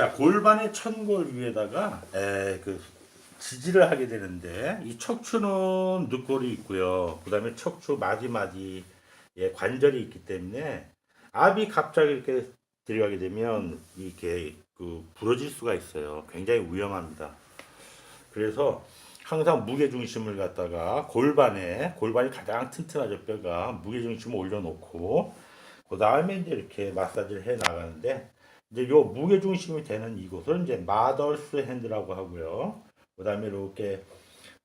자 골반의 천골 위에다가 에, 그 지지를 하게 되는데 이 척추는 늑골이 있고요. 그 다음에 척추 마디마디에 관절이 있기 때문에 압이 갑자기 이렇게 들어가게 되면 이게 그 부러질 수가 있어요. 굉장히 위험합니다. 그래서 항상 무게 중심을 갖다가 골반에 골반이 가장 튼튼하죠 뼈가 무게 중심을 올려놓고 그 다음에 이제 이렇게 마사지를 해 나가는데 이제 요 무게 중심이 되는 이곳을 이제 마더스 핸드라고 하고요. 그 다음에 이렇게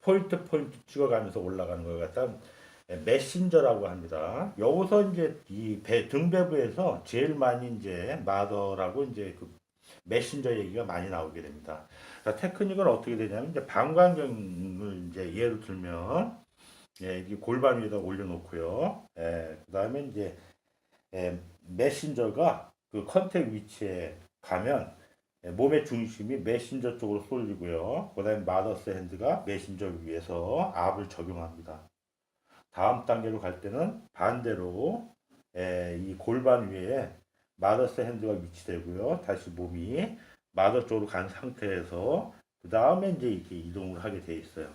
포인트 포인트 찍어가면서 올라가는 걸 갖다 메신저라고 합니다. 여기서 이제 이 배 등배부에서 제일 많이 이제 마더라고 이제 그 메신저 얘기가 많이 나오게 됩니다. 자, 테크닉은 어떻게 되냐면 이제 방광경을 이제 예를 들면 예, 이 골반 위에다 올려놓고요. 예, 그 다음에 이제 예, 메신저가 그 컨택 위치에 가면 예, 몸의 중심이 메신저 쪽으로 쏠리고요. 그 다음에 마더스 핸드가 메신저 위에서 압을 적용합니다. 다음 단계로 갈 때는 반대로 예, 이 골반 위에 마더스 핸드가 위치되고요. 다시 몸이 마더 쪽으로 간 상태에서 그 다음에 이제 이렇게 이동을 하게 돼 있어요.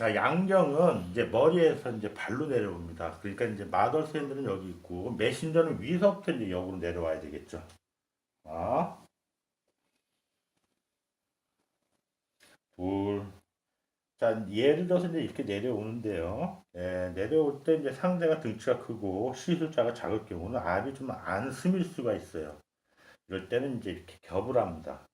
자, 양경은 이제 머리에서 이제 발로 내려옵니다. 그러니까 이제 핸드는 여기 있고 메신저는 위서부터 이제 역으로 내려와야 되겠죠. 아, 둘. 자, 예를 들어서 이제 이렇게 내려오는데요. 예, 내려올 때 이제 상대가 등치가 크고 시술자가 작을 경우는 압이 좀 안 스밀 수가 있어요. 이럴 때는 이제 이렇게 겹을 합니다.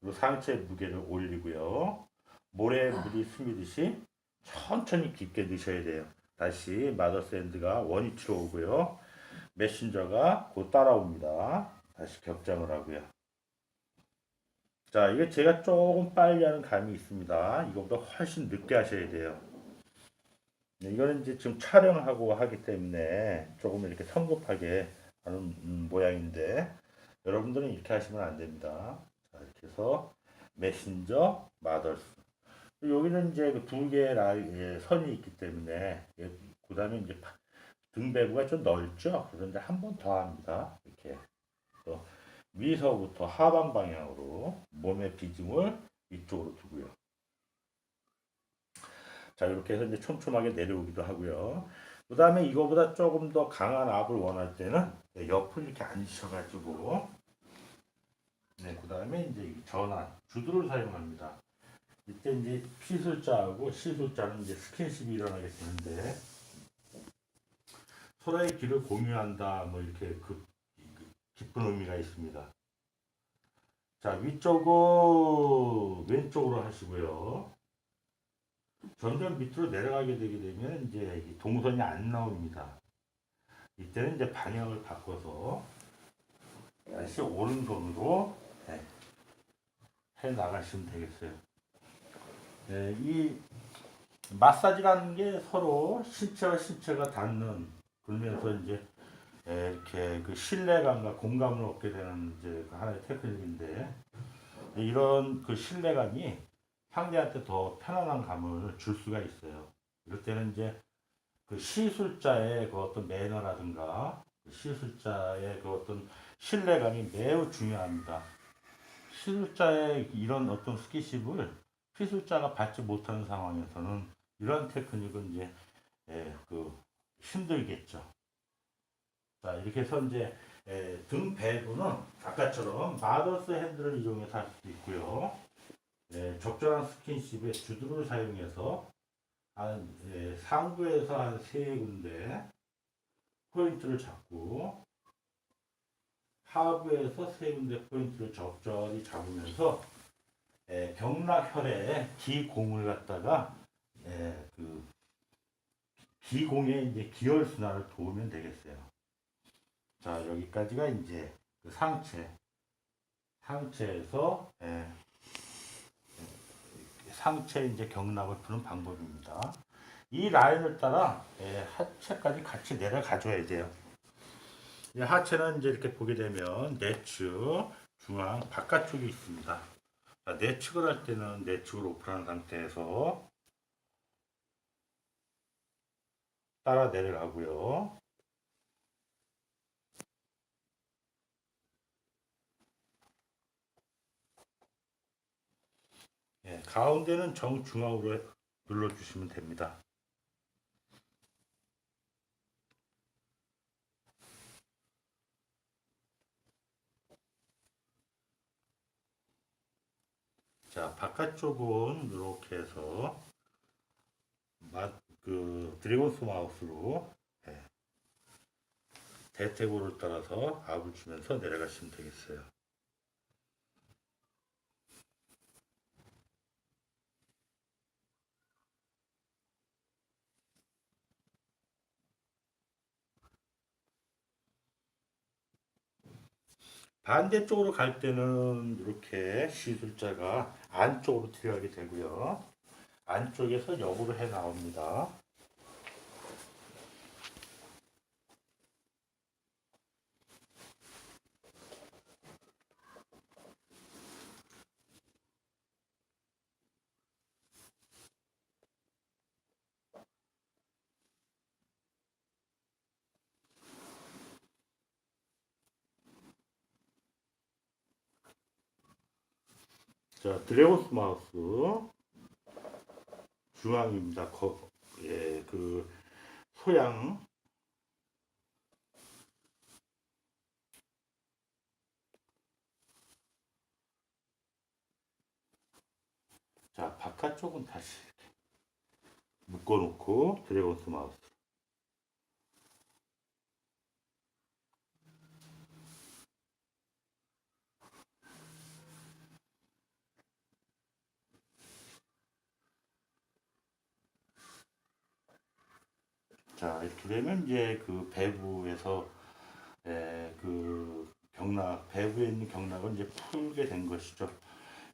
그리고 상체 무게를 올리고요. 모래 물이 스미듯이 천천히 깊게 넣으셔야 돼요. 다시 마더샌드가 원위치로 오고요. 메신저가 곧 따라옵니다. 다시 격장을 하고요. 자, 이게 제가 조금 빨리 하는 감이 있습니다. 이거보다 훨씬 늦게 하셔야 돼요. 네, 이거는 이제 지금 촬영하고 하기 때문에 조금 이렇게 성급하게 하는 음, 모양인데 여러분들은 이렇게 하시면 안 됩니다. 자, 이렇게 해서 메신저, 마더스. 여기는 이제 그두 개의 라이, 예, 선이 있기 때문에 그 다음에 이제 파- 등배부가 좀 넓죠. 그런데 한 번 더 합니다. 이렇게 또 위서부터 하방 방향으로 몸의 비중을 이쪽으로 두고요. 자 이렇게 해서 이제 촘촘하게 내려오기도 하고요. 그 다음에 이거보다 조금 더 강한 압을 원할 때는 옆을 이렇게 앉으셔가지고 네, 그 다음에 이제 이 전환 주두를 사용합니다. 이때 이제 피술자하고 시술자는 이제 스킨십이 일어나게 되는데 서로의 길을 공유한다 뭐 이렇게 그, 그 깊은 의미가 있습니다. 자 위쪽은 왼쪽으로 하시고요. 점점 밑으로 내려가게 되게 되면 이제 이 동선이 안 나옵니다. 이때는 이제 방향을 바꿔서 다시 오른손으로 네, 해 나가시면 되겠어요. 네, 이 마사지라는 게 서로 신체와 신체가 닿는 그러면서 이제 에, 이렇게 그 신뢰감과 공감을 얻게 되는 이제 그 하나의 테크닉인데 이런 그 신뢰감이 상대한테 더 편안한 감을 줄 수가 있어요. 이럴 때는 이제 그 시술자의 그 어떤 매너라든가 그 시술자의 그 어떤 신뢰감이 매우 중요합니다. 시술자의 이런 어떤 스키십을 피술자가 받지 못하는 상황에서는 이런 테크닉은 이제 예, 그 힘들겠죠. 자 이렇게 해서 이제 예, 등 배부는 아까처럼 마더스 핸들을 이용해서 할 수도 있고요. 예, 적절한 스킨십에 주드를 사용해서 한 예, 상부에서 한 세 군데 포인트를 잡고 하부에서 세 군데 포인트를 적절히 잡으면서 예, 경락혈의 기공을 갖다가 예, 그 기공의 이제 기혈 순환을 도우면 되겠어요. 자 여기까지가 이제 그 상체 상체에서 예, 상체 이제 경락을 푸는 방법입니다. 이 라인을 따라 예, 하체까지 같이 내려가 줘야 돼요. 이 하체는 이제 이렇게 보게 되면 내측, 중앙, 바깥쪽이 있습니다. 자, 내측을 할 때는 내측을 오픈하는 상태에서 따라 내려가고요. 예, 가운데는 정중앙으로 눌러주시면 됩니다. 자, 바깥쪽은 이렇게 해서 마, 그 드래곤스 마우스로 예, 대퇴고를 따라서 압을 주면서 내려가시면 되겠어요. 반대쪽으로 갈 때는 이렇게 시술자가 안쪽으로 들어가게 되고요. 안쪽에서 역으로 해 나옵니다. 자, 드래곤스 마우스. 중앙입니다. 거, 예, 그 소양. 자, 바깥쪽은 다시 묶어놓고 드래곤스 마우스 자 이렇게 되면 이제 그 배부에서 에, 그 경락 배부에 있는 경락을 이제 풀게 된 것이죠.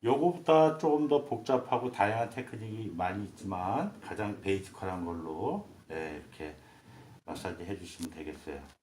요거보다 조금 더 복잡하고 다양한 테크닉이 많이 있지만 가장 베이직한 걸로 예, 이렇게 마사지 해주시면 되겠어요.